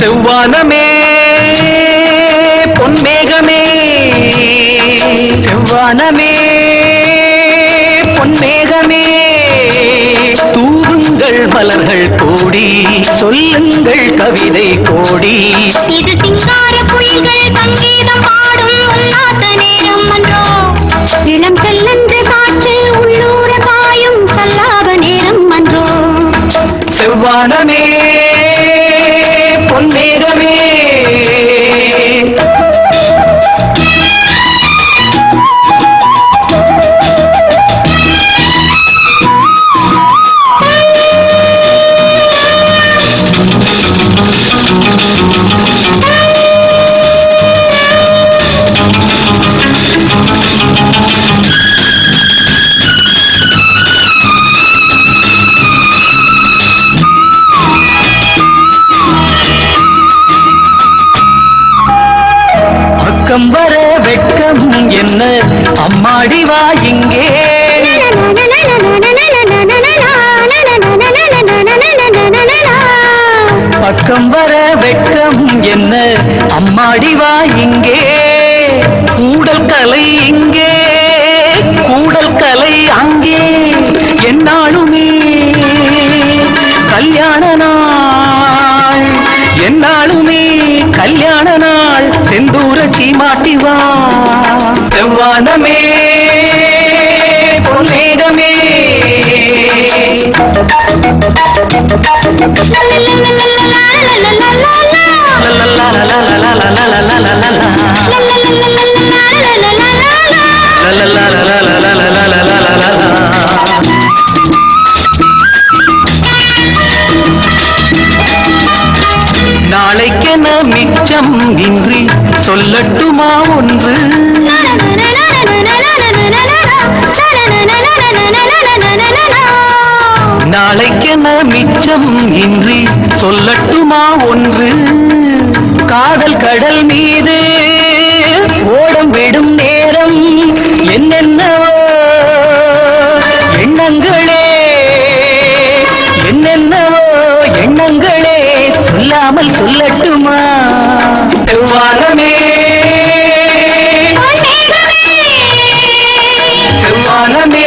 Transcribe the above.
செவ்வானமே பொன்மேகமே. செவ்வானமே பொன்மேகமே. தூவுங்கள் மலர்கள் கோடி சொல்லுங்கள் கவிதை கோடி. இது சிங்கார குயில்கள் சங்கீதம் பாடும் உல்லாச நேரம் அன்றோ. இளம் செல்லென்ற காற்று உள்ளூர பாயும் சல்லாப நேரம் அன்றோ. செவ்வானமே பொன்மேகமே பக்கம் வர வெட்கம் என்ன? அம்மாடி வா இங்கே. பக்கம் வர வெட்கம் என்ன? அம்மாடி வா இங்கே. கூடல் கலை இங்கே. கூடல் கலை மனமே நாளைக்கென மிச்சம் இன்றி சொல்லட்டுமா ஒன்று? மிச்சம் இன்றி சொல்லட்டுமா ஒன்று? காதல் கடல் மீது ஓடம் விடும் நேரம் என்னென்னவோ? எண்ணங்களே என்னென்னவோ? எண்ணங்களே சொல்லாமல் சொல்லட்டுமா? செவ்வானமே செவ்வானமே